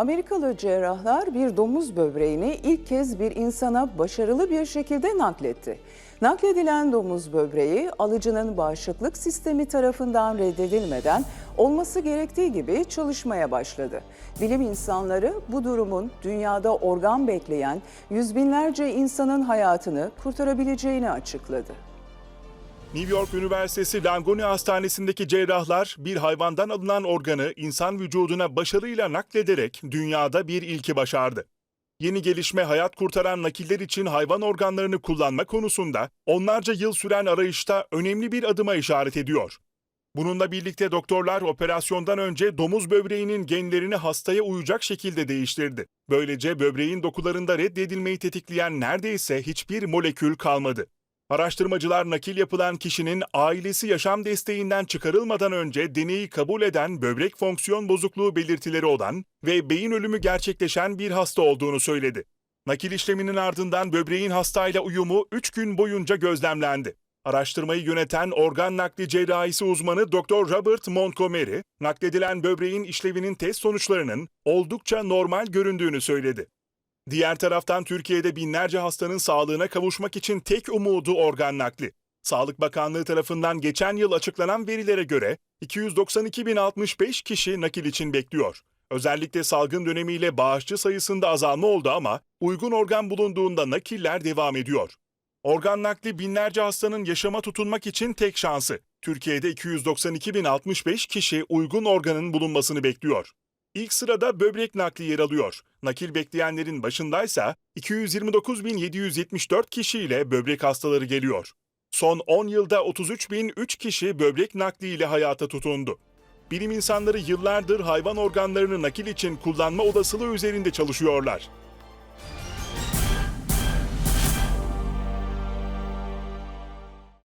Amerikalı cerrahlar bir domuz böbreğini ilk kez bir insana başarılı bir şekilde nakletti. Nakledilen domuz böbreği alıcının bağışıklık sistemi tarafından reddedilmeden olması gerektiği gibi çalışmaya başladı. Bilim insanları bu durumun dünyada organ bekleyen yüz binlerce insanın hayatını kurtarabileceğini açıkladı. New York Üniversitesi Langone Hastanesi'ndeki cerrahlar bir hayvandan alınan organı insan vücuduna başarıyla naklederek dünyada bir ilki başardı. Yeni gelişme hayat kurtaran nakiller için hayvan organlarını kullanma konusunda onlarca yıl süren arayışta önemli bir adıma işaret ediyor. Bununla birlikte doktorlar operasyondan önce domuz böbreğinin genlerini hastaya uyacak şekilde değiştirdi. Böylece böbreğin dokularında reddedilmeyi tetikleyen neredeyse hiçbir molekül kalmadı. Araştırmacılar nakil yapılan kişinin ailesi yaşam desteğinden çıkarılmadan önce deneyi kabul eden böbrek fonksiyon bozukluğu belirtileri olan ve beyin ölümü gerçekleşen bir hasta olduğunu söyledi. Nakil işleminin ardından böbreğin hastayla uyumu 3 gün boyunca gözlemlendi. Araştırmayı yöneten organ nakli cerrahisi uzmanı Dr. Robert Montgomery, nakledilen böbreğin işlevinin test sonuçlarının oldukça normal göründüğünü söyledi. Diğer taraftan Türkiye'de binlerce hastanın sağlığına kavuşmak için tek umudu organ nakli. Sağlık Bakanlığı tarafından geçen yıl açıklanan verilere göre 292.065 kişi nakil için bekliyor. Özellikle salgın dönemiyle bağışçı sayısında azalma oldu ama uygun organ bulunduğunda nakiller devam ediyor. Organ nakli binlerce hastanın yaşama tutunmak için tek şansı. Türkiye'de 292.065 kişi uygun organın bulunmasını bekliyor. İlk sırada böbrek nakli yer alıyor. Nakil bekleyenlerin başındaysa 229.774 kişiyle böbrek hastaları geliyor. Son 10 yılda 33.003 kişi böbrek nakliyle hayata tutundu. Bilim insanları yıllardır hayvan organlarını nakil için kullanma olasılığı üzerinde çalışıyorlar.